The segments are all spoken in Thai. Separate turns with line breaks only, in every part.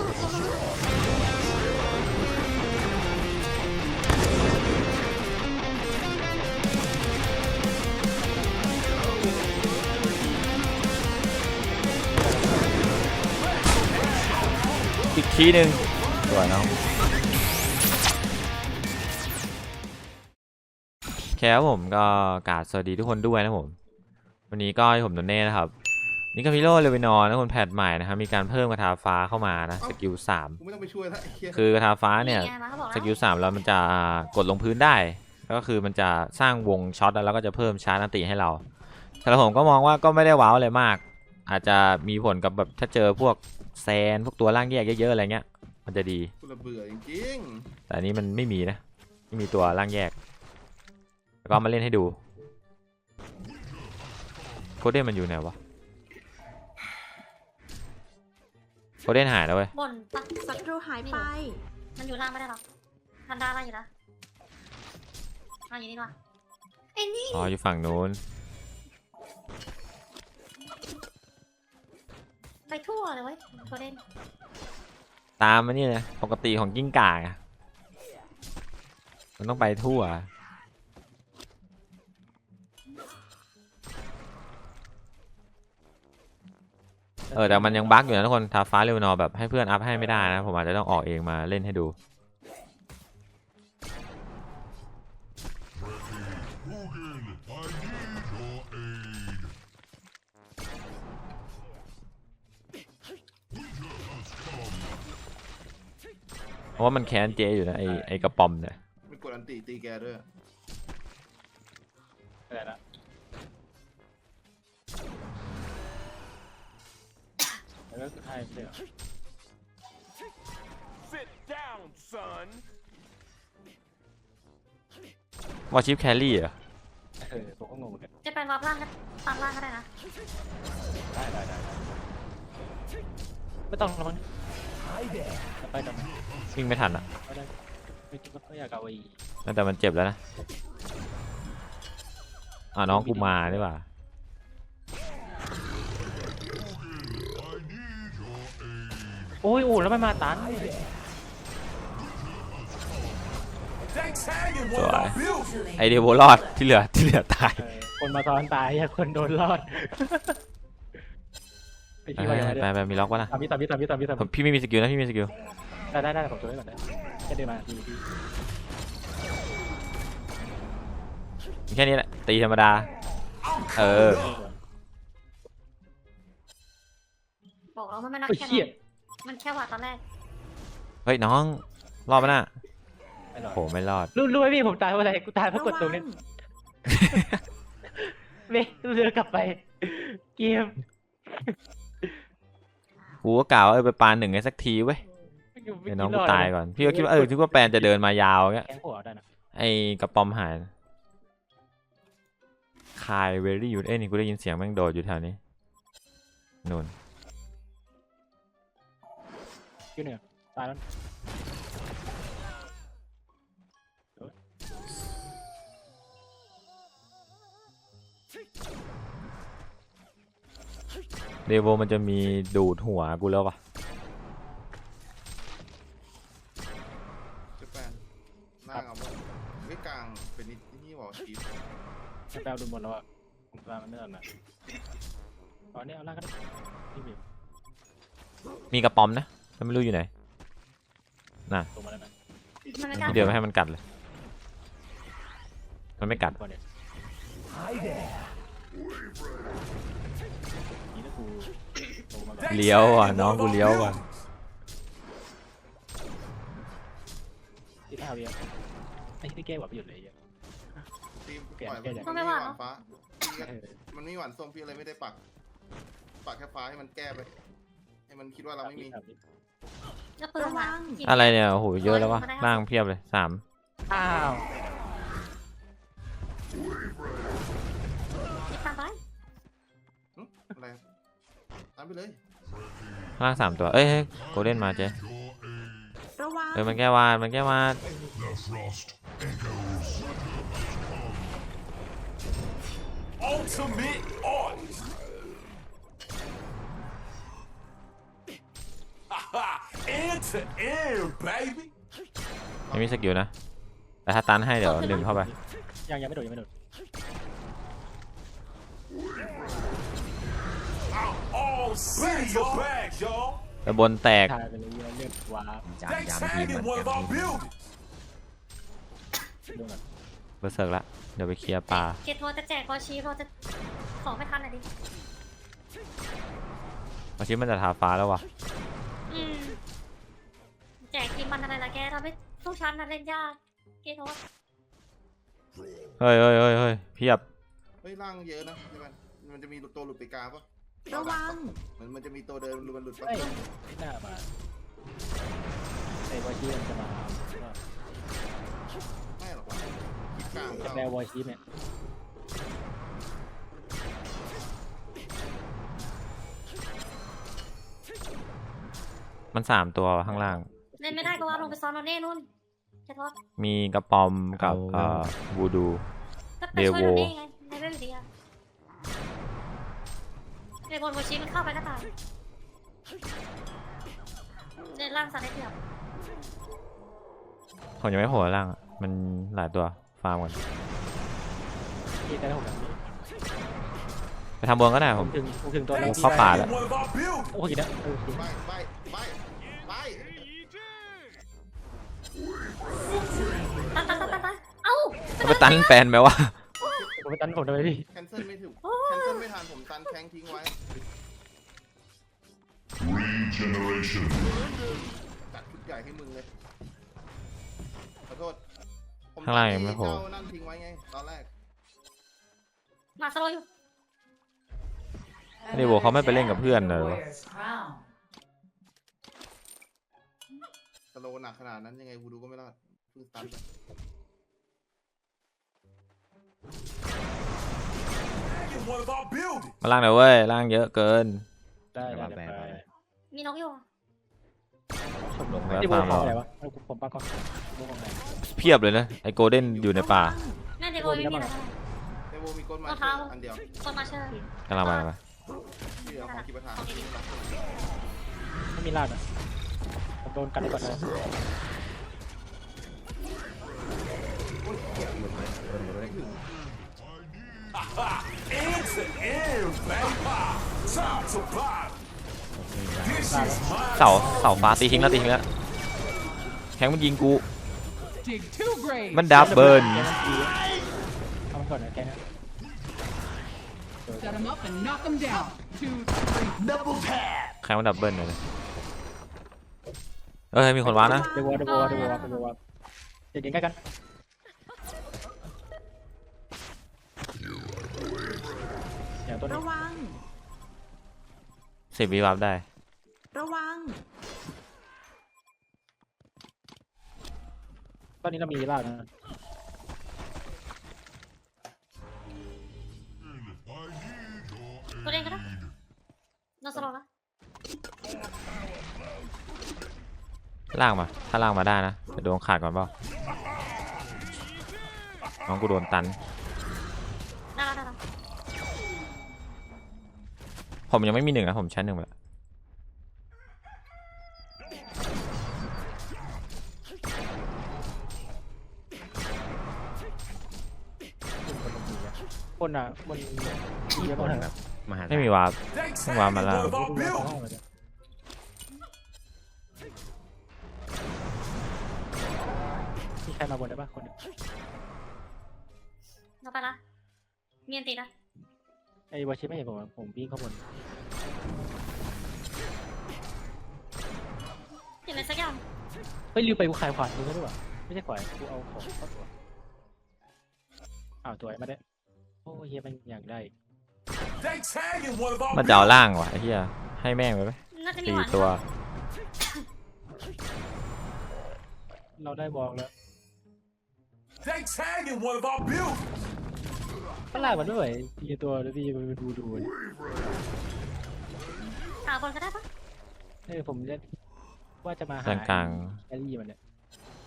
อีกทีหนึ่งสวยน้องโอเคครับผมก็กราบสวัสดีทุกคนด้วยนะผม วันนี้ก็ผมโดนเน่นะครับ นี่ก็พิโร่เลวินอร์นะคนแพทใหม่นะครับมีการเพิ่มกระทาฟ้าเข้ามานะสกิลสาม
กูไม่ต้องไปช่วยแล้วไอ้เหี้ย
คือกระทาฟ้าเนี่ย
ไงมาเขาบอก
สกิลสามแล้วมันจะกดลงพื้นได้ แล้วก็คือมันจะสร้างวงช็อตแล้วก็จะเพิ่มชาร์จอันติให้เราแต่ผมก็มองว่าก็ไม่ได้ว้าวอะไรมาก อาจจะมีผลกับแบบถ้าเจอพวกแซนพวกตัวร่างแยกเยอะๆอะไรเงี้ย มันจะดี
กูระเบื่อจริง
แต่อันนี้มันไม่มีนะไม่มีตัวร่างแยก แล้วก็เอามาเล่นให้ดู โคเดนมันอยู่ไหนวะ โคเดนหายแล้วเว้ย
บนปะ
ศัตรูหายไป
มันอยู่ล่างไม่ได้หรอกทันดาล่างอยู่นะมาอยู่นี่ดีกว่าไอ้นี่
อ๋ออยู่ฝั่งนู้น
ไปทั่วเลยเว้ยโคเดน
ตามมันนี่นะปกติของกิ้งก่าอะมันต้องไปทั่ว เออแต่มันยังบั๊กอยู่นะทุกคนทาฟ้าเรวนอแบบให้เพื่อนอัพให้ไม่ได้นะผมอาจจะต้องออกเองมาเล่นให้ดู เพราะว่ามันแค้นเจอยู่นะไอไอกระป๋อมเนี่ย
ไม่กดอันตีตีแกด้วย
แล้วก็สุดท้ายไม่ใช่เหรอ
Sit down, son.
วอชิปแครี่เหรอ
เออผมก็งงเหมือนกัน
จะเป็นวับล่างก็ตามล่างก็ได้นะ
ได้ได้ได้ได้ไม่ต้องระวังไปกัน
วิ่งไม่ทันอะ
ไม่ได้ไม่คิดว่าเขาอยากเอาไอ้
แต่มันเจ็บแล้วนะอ่าน้องกูมาดีกว่า
โอ้ยโอ้แล้วมันมาตัน
Thanks hanging
one of my
bills.
ไอเดโวรอดที่เหลือที่เหลือตาย
เออคนมาซ้อนตายอะคนโดนรอดไป
ไป
ที่ว่าอย่างไร
ไปไปมีล็อกวะนะ
ตามพี่ตามพี่ตามพี่ตามพี่ตาม
ผมพี่ไม่มีสกิลนะพี่มีสกิล
ได้ได้ได้ผมช่วยก่อนได้แค่เดินมาทีที
มีแค่นี้แหละตีธรรมดา เออ
บอกแล้วมันไม่นับ
โอ้ย
แค่
เหี้ย
นั้น มันแค่ว่าตอนแรก
เฮ้ยน้อง รอดปะน่ะ
ไม่หรอก
โหไม่รอด
รู้รู้ไหมพี่ผมตายเพราะอะไรกูตายเพราะกดตรงนี้เว้ยเรือกลับไป เกม
กูก็กล่าวว่าเออไปปาหนึ่งให้สักทีเว้ยเดี๋ยวน้องกูตายก่อน พี่ก็คิดว่าเออคิดว่าแปนจะเดินมายาวเงี้ย
แข้งหัวได้นะ
ไอกระป๋อมหายคายเวรี่อยู่เอ้ยนี่กูได้ยินเสียงแม่งโดดอยู่แถวนี้นู่น
คิวเหนือตายแล้ว
เดโวมันจะมีดูดหัวกูแล้วปะ
จะแปนหน้าเอาหมดไอ้ยกลางเป็นนี่นี่บอกชีฟ
แปลดูหมดแล้วอะผมตามมันไม่ทันนะตอนนี้เอาล่างก็ได้พี่บีม
มีกระป๋อมนะ แต่ไม่รู้อยู่ไหน
ตรงมาแล้วนะ
มันไม่กล้า
เดี๋ยวไม่ให้มันกัดเลย มันไม่กัด
ก่อนเนี่ยนี่นะกูโตมาก่อน
เลี้ยวอะน้องกูเลี้ยวก่อน
ที่ท่าเวียไอ้ที่แก้หวับหยุดเลยอะ
ทีม
เปลี่ยน
ปล่อย
เปลี่ยน
มันไม่มีหวานฟ้าพี่ก็
เออ
มันไม่มีหวานส้มพี่เลยไม่ได้ปัก ปักแค่ฟ้าให้มันแก้ไป ให้มันคิดว่าเราไม่มี
ครับ พี่
จะเปิดมาจีบ
อะไรเนี่ยโอ้โหเยอะแล้ววะร่างเพียบเลยสาม
อ้าว
ตามไป
อะไรตามไปเลย
ร่างสามตัวเอ้ยโกลเด้นมาเจ๊
ระวัง
เออมันแก้วาดมันแก้วาด
End to end, baby.
ไม่มีสกิลนะ แต่ถ้าตันให้เดี๋ยวดึงเข้าไป
ยังยังไม่โดดยังไม่โดด
I'm all set your bags, y'all.
แต่บนแตก
ทายไปเลยเลือดว้าบ
จาม
They
ยามทีม
tagging
มัน
one of
ยาม
our
ทีม
buildings.
ดูหน่อย
เบอร์เซิร์กละ เดี๋ยวไปเคลียร์ปลา
เกตโทรจะแจกพอชีโทรจะขอไม่ทันหน่อยดิ
อาชิมันจะทาฟ้าแล้ววะ
อืมแจกที มมันอะไรล่ะแกทำให้ทุกชั้นนั้นเล่นยากเกตโทร
เฮ้ยเฮ้ยเฮ้ยเฮ้ยเพียบ
เฮ้ยร่างเยอะนะใช่ไหมมันจะมีตัวหลุดไปกลางปะ
ระวัง
มันมันจะมีตัวเดินมันหลุดปะ
เอ้ยไม่น่ามาไอ้วอชีมันจะมา
ไม่หรอกวะคิดกลาง
จะ
เข้า
แปลวอชีเนี่ย
มันสามตัวข้างล่าง
เล่นไม่ได้ก็ว่าลงไปซ้อนโนเน่นู่นเกตโทร
มีกระปอมกับเอ่อบูดู
ก็ไปช่วย
เด
โน
โว
เน่ไงในเว็บดีอะในบนพอชีมันเข้าไปก็ตายเล่นล่างสัตว์ได้เปรียบ
ผมยังไม่โผล่ล่างอะมันหลายตัว ฟาร์มกัน
ที่ได้หกแบบนี้
ไปทำบนก็ได้ผม
ถึงถึงตัว
โอ้
นี้
เข้าป่าแล้ว
One of our buildings.
โอ้ยนะเออจริง
ไปไปไปไป
ตันตันตันตันตันเอ้า
เอาไปตันแปลนไหมวะ
ผมไปตันผมทำไมพี่
แคนเซิลไม่ถูกแคนเซิลไม่ทันผมตันแทงทิ้งไว้
Regeneration.
จัดชุดใหญ่ให้มึงเลย ขอโทษผม
ข้างล่างยังไม่โผล่
เจ้านั่นทิ้งไว้ไงตอนแรก
มาสโลว์อยู่
เดโวเขาไม่ไปเล่นกับเพื่อนเลยวะ
โลว์หนักขนาดนั้นยังไงวูดูก็ไม่รอดเพิ่งตันไป
Tagging one of our buildings.
มาล่างหน่อยเว้ยล่างเยอะเกิน
ได้ได้ได้ไป
มีนกอยู่
ลงแล้ว
ที่โบ
ฟาร์ม
ขอ
เรา
งอะไรวะเอาผมปักก่อนโบของไหน
เพียบเลยนะไอโกลเด้นอยู่ในป่า
แม่เดโวไม่มีอะไรเท่าไหร่
เดโวมีก้นมา
รองเท้า
อันเดียว
คนมาเชิญ
กำลังมาไป
ที่เหลือของกิปทาน
ของดี
ไม่มีลาดอะผม โดนกันก่อนเลย
End to end, baby. Top to bottom. This is my
เสาเสาฟ้าตีทิ้งแล้วตีทิ้งแล้วแข็งมันยิงกู
Dig two graves.
มันดับเบิล
แกมันดีเอามันก่อนนะแกนะ
Set them up and knock them down. Two, three.
แข็งมันดับเบิลเลย เอ้ยมีคนว้านะ
เดวอเดวอเดวอเดวอเดี๋ยวยิงใกล้กันอย่างตัวนี้
ระวัง
สิบวิวับได้
ระวัง
ตอนนี้เรามีลาดนะ
ตัวเองก็ได้นอนสโลว์นะ
ล่างมา ถ้าล่างมาได้นะจะโดนขาดก่อนเปล่าน้องกูโดนตัน
ได้แล้วได้แล้ว
ผมยังไม่มีหนึ่งนะผมชั้นหนึ่งไปแล้ว
บนอะบนที่แล้ว
ค
บ
น
น
แบบมหา
ไม่มีวาร์ป
They
Không vào mà
tagging
làm.
one of our
ห้อง
buildings.
เล ครมาบนได้ปะคนหนึ่ง
เราไปละมีอันตีนะ
ไอ้วาชิไม่เห็นผมอะผมวิ่งเข้าบน
เห็นอะไรสักอย่าง
เฮ้ยลืมไปกูขายขวานมึงก็ด้วยวะไม่ใช่ขวานกูเอาของเข้าตัวอ้าวตัวไอ้มาได้โอ้เฮียมันอยากได้
They tagging one of our
มันจะเอา
buildings.
ล่างวะไอ้เหี้ยให้แม่งไปไหม
น่าจะมี
สี่
หวาน
ตัว
เราได้บอกแล้ว
They tagging one of our buildings.
ก็ลากมันด้วยทีตัวแล้วพี่มันดูดู
หาบนก็ได้ปะ
เออผมจะว่าจะมาหา
ด้านกลาง
แอรี่มันเนี่ย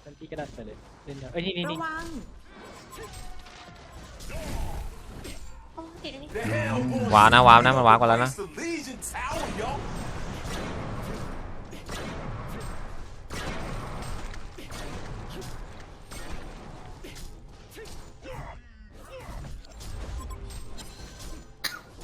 นั่นพี่ก็ดันไปเลยเล่นเดี๋ยวเอ้ยนี่นี่
ระ
นี่
วัง
โอ้ติดอันนี้
The hell
ว้าวนะว้าวนะมันว้าวกันแล้วนะ
It's the Legion Tower, yo.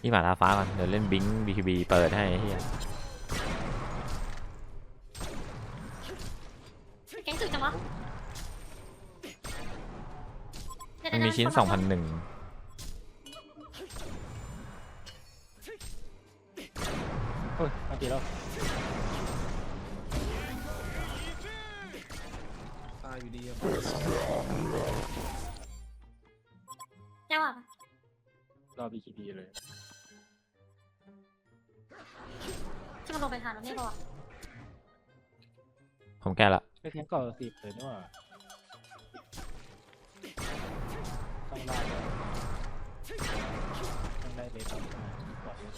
พี่หมาลาฟ้าก่อนเดี๋ยวเล่นบิงบีคีบีเปิดให้ไอ้เฮีย
แกงจุดจังวะเดี๋ยว
มันมีชิ้น
ค
สองพันหนึ่ง
โอ้ยมาตีแล้ว
ตายอยู่ดีอะ
แก้วอะ
รอบีคีบีเลย
ลงไปทานแล้วนี่บอก
ผมแก้ละ
ไม่เพียงก่อนสิบเลยนี่หว่าต้องได้เลยต้องได้เลยครับก่อนเลย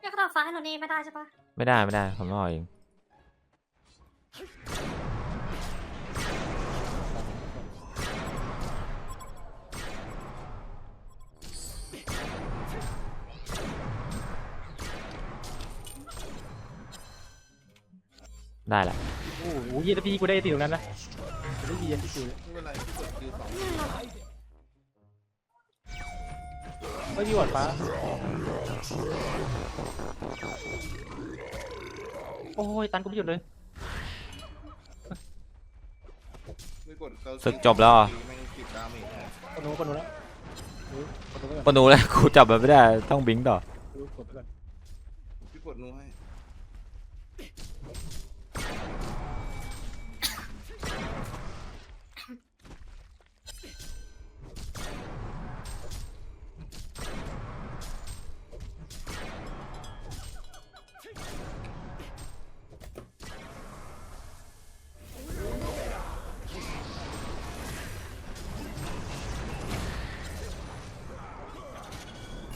แก้วเขาทำฟ้าให้เรานี่ไม่ได้ใช่ปะ
ไม่ได้ไม่ได้ผมต้องเอาเอง ได้ละ
โอ้โหยี่สิบปีกูได้ตีตรงนั้นนะกูได้ยี่สิบปีเลย
ไม่เป็นไรที่กดคิวสอง
ไม่มีหวดฟ้า โอ้ยตันกูไม่หยุดเลย
ไม่กดเกา
ศึกจบแล้วเหรอ
แม่งติดดาเมจให้
คนนู้นคนนู้นแล้วรู้คนนู้นไป
ป
ก่อน
นูแล้วกูจับมันไม่ได้ต้องบิงต่อ
รู้กดไปก่อน
พี่กดนูให้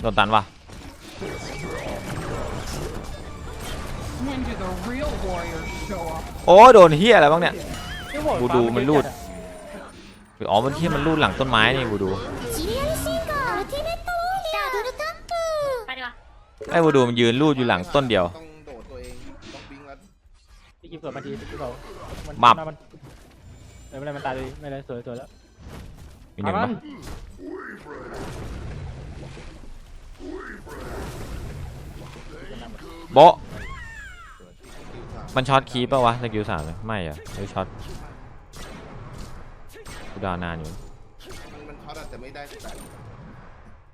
โดนตันวะ
When do the real warriors show up?
โอ้โดนเฮียอะไรบ้างเนี่ย
ไม่หวด
กู
ฟ้า
ดูมันรูด
เยอะจัอะ
อ๋อมันเฮียมันรูดหลังต้นไม้นี่กูดู
ไปดีกว่า
ไอ้กูดูมันยืนรูดอยู่หลังต้นเดียว
ต้องโดดตัวเองต้องบิงแล้ว
พี่กิฟต์เกิดมาทีพี่กิฟต์เขามัน
บับ
หน้ามันไม่เป็นไรมันตายเลยไม่เป็นไรสวยสวยแล้ว
มีหนึ่ง
เอา
ปะ โบะ
คิวสาม
มันช็อตคีปปะวะสกิลสามเลยไม่อะหรือช็อตกูดาวนานอยู่
มันมันช็อตอะแต่ไม่ได้สแตท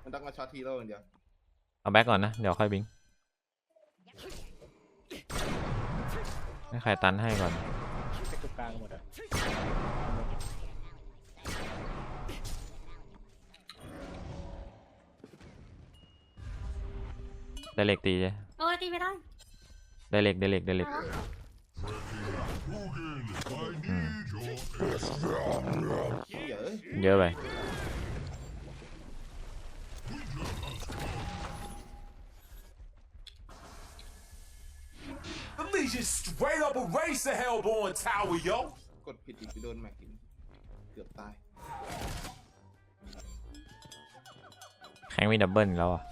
มันต้องมาช็อตทีโร่อย่างเดียว
เอาแบ็กก่อนนะ เดี๋ยวค่อยบิงให้ใครตันให้ก่อน
ไปจุดกลางหมดอะ
ได้เหล็กตีเลย
โอ้ยตีไม่ได้
ได้เหล็กได้เหล็กได้เหล็ก
เอาละ
อืม
เหี้ยเอ้ย
เยอะไป
The Legion straight up erase the Hellborn Tower, yo.
กดผิดอีกไปโดนแม็กอีกเกือบตาย
แข้งมีดับเบิลอีกแล้วอะ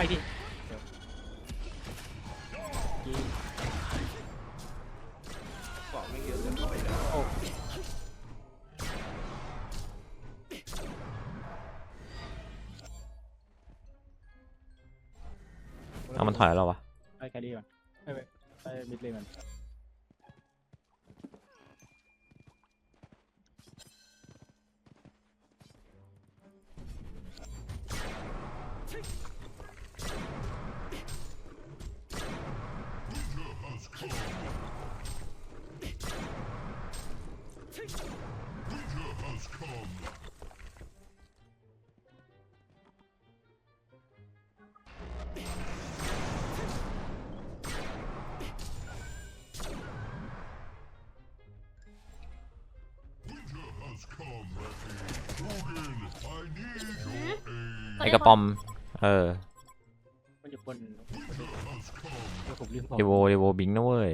ไปดิ
เกาะไม่เยอะเกินไปนะ
โอ้
เอามันถอยแล้ววะ
ไปแครี่ก่อนไม่ไม่ไปมิดเลยมัน
ไอกระปอม เออ
มันอยู่บนเดี๋ยวผมลืมบอก
เดโวเดโวบิงนะเว้ย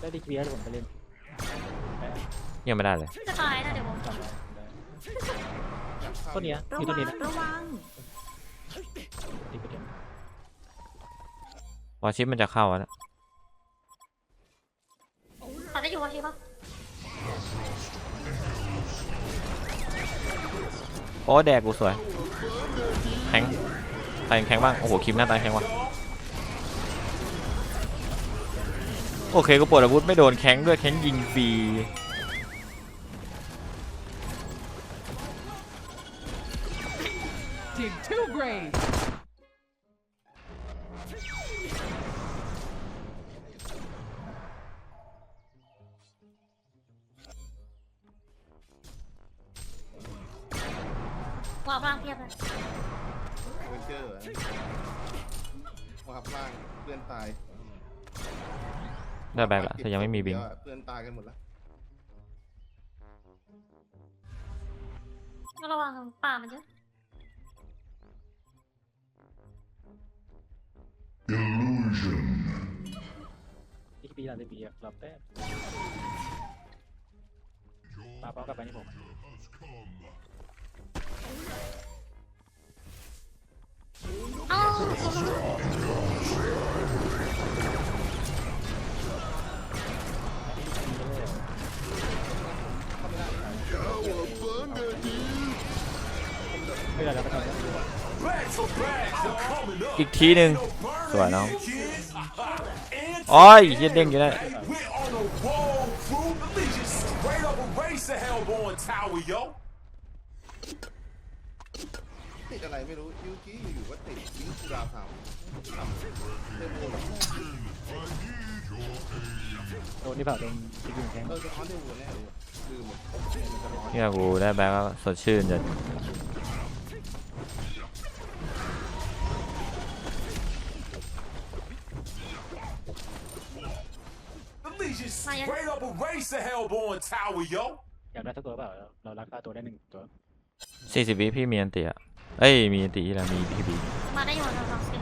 ได้ดีเกียร์ผมไปเล่น
ยังไม่ได้เลย
จะตายนะเดี๋ยวผมจบ
ต้นเนี้ย
ระ
มีต้
วันง
นี้นะ
ระวัง
ดีกว่าเดิม
วอชิปมันจะเข้าแล้ โอ้แดกกูสวยแข็งตายแข็งบ้าง โอ้โหคิมหน้าตาแข็งว่ะโอเคก็ปวดอาวุธไม่โดนแข็งด้วยแข็งยิงฟรี
วางร่างเทียบเลย
เวนเจอร์วาบล่างเพื่อนตาย
ได้แบกละแต่ยังไม่มีบิง
เดี๋ยวอะเพื่อนตายกันหมดแล้ว
ก็ระวังป่ามันเยอะ
Illusion.
ดีปีอะไรปีอะรับแป๊บมาเป้ากลับไปนี่ผม
เอ้า
ไม่ได้แล้วก็ทำ
Back to back, I'm coming up.
อีกทีหนึ่ง
No burner
สวยน้อง
here, kids. And
โอ้ยเหี้ยเด้งอยู่ได้
ดยิงกูดาวสามสามเทโบเหรอ
โดนนี่เปล่าโดนทีมแข่ง
เออจะออนเทโบแน่เลยลืมหมดมันจะร้อน
เนี่ยกูได้แบกแล้วสดชื่นจะ
The Legion straight up erase the Hellborn Tower, yo.
อยากได้สักตัวเปล่าเรารักษาตัวได้หนึ่งตัว
สี่สิบวิพี่มีอันติอะเอ้ยมีอันติแล้วมีพีบี
มาได้อยู่เราลองสิ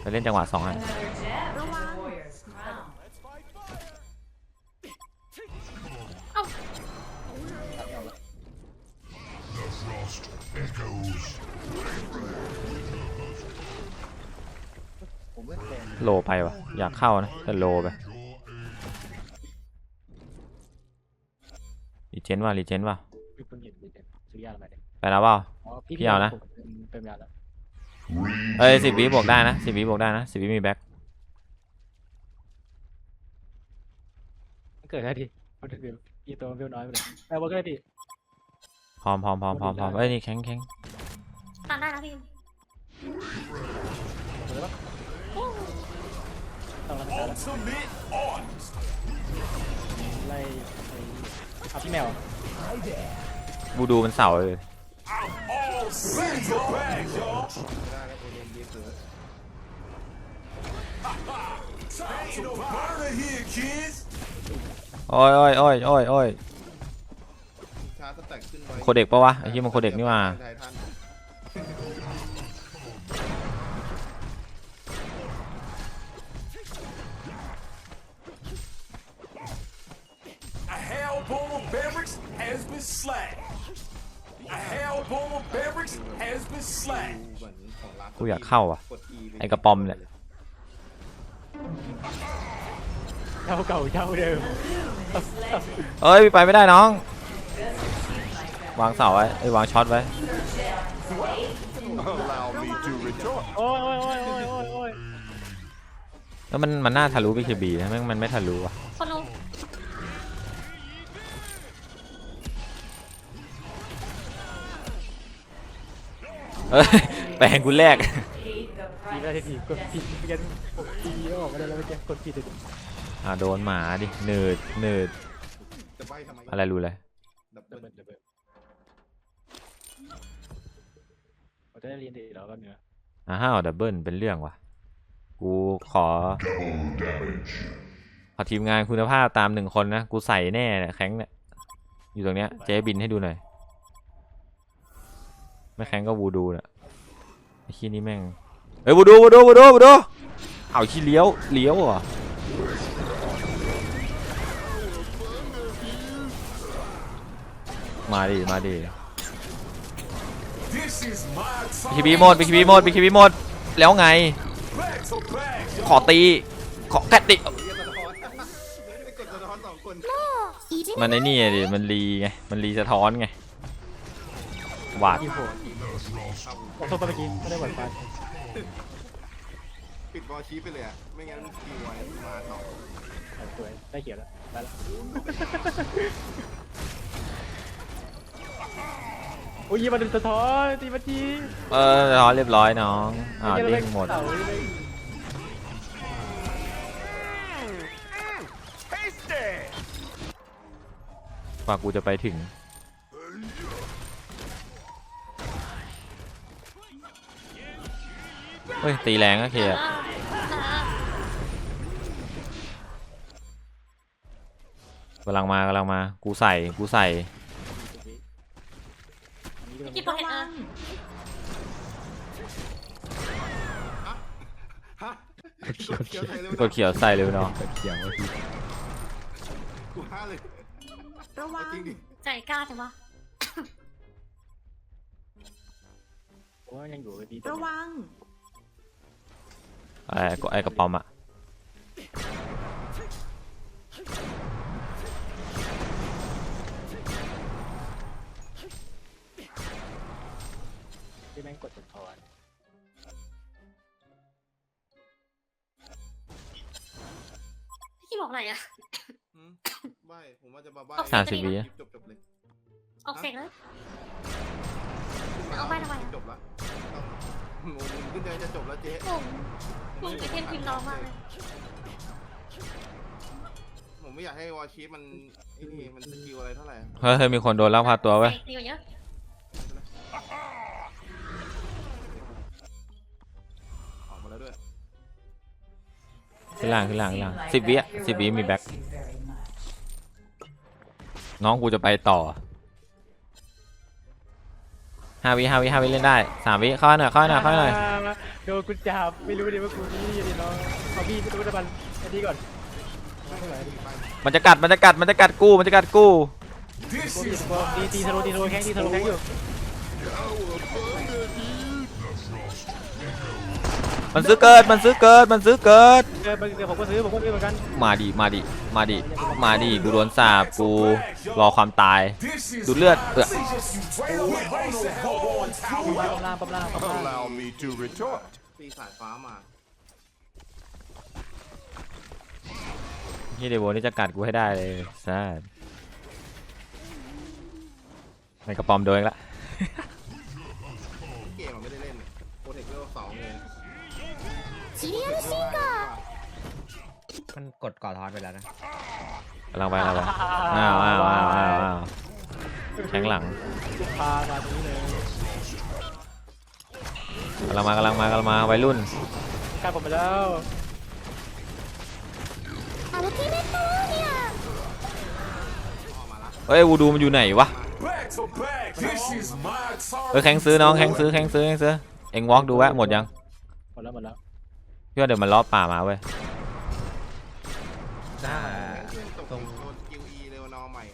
ไปเล่นจังหวะสองอัน
Another jab to the warrior's crown.
เอ้า
The frost echoes.
ผมไม่แรง
โลไปวะอยากเข้านะแต่โลไปรีเจนว่ารีเจนว่า
พี่เพิ่งเห็นซื้อยาอะไรเนี่ย
ไปแล้วเปล่า
อ๋อพี่
พี่เอานะ
ผมเป็นเป็นยาแล้ว
เอ้ยสิบวิบวกได้นะสิบวิบวกได้นะสิบวิมีแบ็ค
มันเกิดได้ดิมันเกิดอีตัวมันเพี้ยวน้อยไปเลยแต่ว่าก็ได้ดิ
พร้อมพร้อมพร้อมพร้อมพร้อมเอ้ยนี่แข็งแข็ง
ตัดได้นะพี่
ต้องรับผิดชอบ
Ultimate artist.
ไล่ไอ้เอาพี่แมว
บูดูมันเสาเลย
I'm all set to back, y'all.
ไม่ได้แล้วเอเลนเดียเกิด
Ain't no burner here, kids.
โอ้ยโอ้ยโอ้ยโอ้ยโอ้ย
ชาร์จสแต็กขึ้นไป
โคเด็กปะวะไอ้ที่มันโคเด็กนี่มา
ไททัน
กูอยากเข้าว่ะ
กด E ป
ไอ้กระป๋อมเนี่ย
เจ้าเก่าเจ้าเดิม
เอ้ยไปไม่ได้น้อง วางเสาไว้ไอ้ยวางช็อตไว้
Allow me to retort.
โอ้ยโอ้ยโอ้ยโอ้ยโอ้ยโอ้ย
แล้วมันมันน่าทะลุไปคีบีนะแม่งมันไม่ทะลุอะ
คนรู้
เอ้ยแปลงกูแรก
Paid the
ดีได้
price.
ทีกดผิดเมื่อกี้ตีออกมาได้แล้วเมื่อกี้กดผิดเลย
อ่าโดนหมาดิเนิร์ดเนิร์ด
จะใบทำไม
อะไรรู้เลย
ดับ
เบิ
ล
ดินเดินเราจะได้เรียนดีแล้วก็เนื้อ
อ้าวดับเบิลเป็นเรื่องว่ะ กูขอ ขอทีมงานคุณภาพตามหนึ่งคนนะ กูใส่แน่เนี่ยแข็งเนี่ย อยู่ตรงเนี้ย เจ๊บินให้ดูหน่อย ไม่แข็งก็วูดูน่ะไอ้ขี้นี่แม่งเอ้ยวูดูวูดูวูดูวูดูเอาขี้เลี้ยวเลี้ยวเหรอะมาดิมาดิ
This is my
บีคีบีหมดบีคีบีหมดบีคีบีหมดแล้วไง
Back to back.
ขอตี ขอแกะติ
เรียกสะท้อนไปกดสะท้อนสองคน
มันไอ้นี่ไงดิมันรีไง มันรีสะท้อนไง หวาด
ยี่โหดขอโทษไปเมื่อกี้ไม่ได้หวัดไฟ
ปิดบอลชีไปเลยอะไม่งั้นกีไว้มาต่อ
สวยได้เขียวแล้วได้แล้วโอ้ยมันสะท้อนตีมาที
เออสะท้อนเรียบร้อยน้องอ้าวเด้งหมด
เต่าเลย
กว่ากูจะไปถึง เฮ้ย ตีแรงก็เคอะกำลังมากำลังมา กูใส่ กูใส่
กินพอเห็นเออ
ฮะกดเขียวใส่เลย
กดเขียวใส่เลยเนาะ
เขียวเมื่อกี้
กูห้าเลย
ระวัง
จริงดิ
ใจกล้าจังวะ
ว่ายังอยู่ดี
ระวัง
ไอ้กไอ้กระป๋อมอะ
ที่แม่งกดสะท้อน
พี่บอกอะไรอะ
หืมใบผมว่าจะมาใบ
สามสิบวิอะ
จบจบๆเลย
ออกเสียงเลยเอาใบทำไมอะ
จบละโอ้ โหขึ้นใจจะจบแล้วเจ๊
ผมผมไปเทียนพิมพ์น้องมากเลย
ผมไม่อยากให้วอลชีฟมันไอ้นี่มันสกิลอะไรเท่าไหร่
เฮ้ยเฮ้ยมีคนโดนลักพาตัวไว้ย
ดีกว่าเยอะ
ออกมาแล้วด้วย
ขึ้นล่างขึ้นล่างขึ้นล่างสิบวิอะสิบวิมีแบ็คน้องกูจะไปต่อ ห้าวิห้าวิห้าวิเล่นได้สามวิเข้าหน่อยเข้าหน่อยเข้าหน่อย
โดนกูจับไม่รู้ดิว่ากูนี่ดิน้องเอาพี่ไม่รู้นะมันอันนี้ก่อนไม่ไหวดิ
มันจะกัดมันจะกัดมันจะกัดกู้มันจะกัดกู้
This
ตี
is
ตีตีทะลุตีทะลุแข้งตีทะลุแข้งอยู่
มันซื้อเกิด มันซื้อเกิด มันซื้อเกิด
เดี๋ยวเดี๋ยวผมก็ซื้อผมก็ซื้อเหมือนกัน
มาดิ มาดิ มาดิ มาดิ กูโดนสาบกูรอความตาย
this is
ดูดเลือดเออ
just you wait on the hellborn
ปั๊
tower.
มล่างปั๊มล่างปั๊มล่าง
Allow me to retort.
ตีสายฟ้ามา
ที่เดโวนี่จะกัดกูให้ได้เลยซาดในกระป๋อมโดนอีกละ
มันกดก่อทอนไปแล้วนะ
กำลังไปกำลังไปอ้าวอ้าวอ้าวอ้าวอ้าวแข้งหลัง
พามาตรงนี้เลย
กำลังมากำลังมากำลังมาวัยรุ่น
ฆ่าผมไปแล้ว
เฮ้ยวูดูมันอยู่ไหนวะ
Back to back. This is my
เฮ้ยแข้งซื้อน้องแข้งซื้อแข้งซื้อแข้งซื้อเอ็งวอล์กดูแวะหมดยัง
หมดแล้วหมดแล้ว
พี่ว่าเดี๋ยวมันล้อป่ามาเว้ย
อ่า
ตกโดนสกิลอีเรวนอใหม่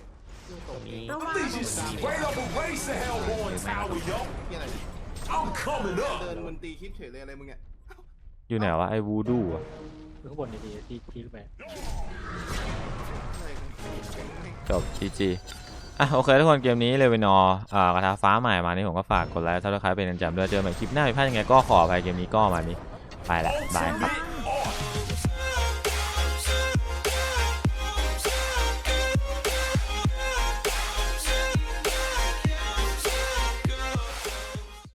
ตกนี้
ระวัง
Just straight up erase the hellborn tower, yo.
ที่อะไร
I'm coming
เดิ
up.
นมันตีคลิปเฉยเลยอะไรมึงเนี่ย
อยู่ไหนวะไอ้วูดูอะ
ข้างบนดีๆที่ที่ขึ้นไป
อะไรกัน
จบจีจีอะโอเคทุกคนเกมนี้เลยเวนออ่ากระทาฟ้าใหม่มานี่ผมก็ฝากกดไลค์ถ้าใครเป็นกันจำด้วยเจอใหม่คลิปหน้าผิดพลาดยังไงก็ขออภัยเกมนี้ก็มานี้ไปละบายครับ
Ultimate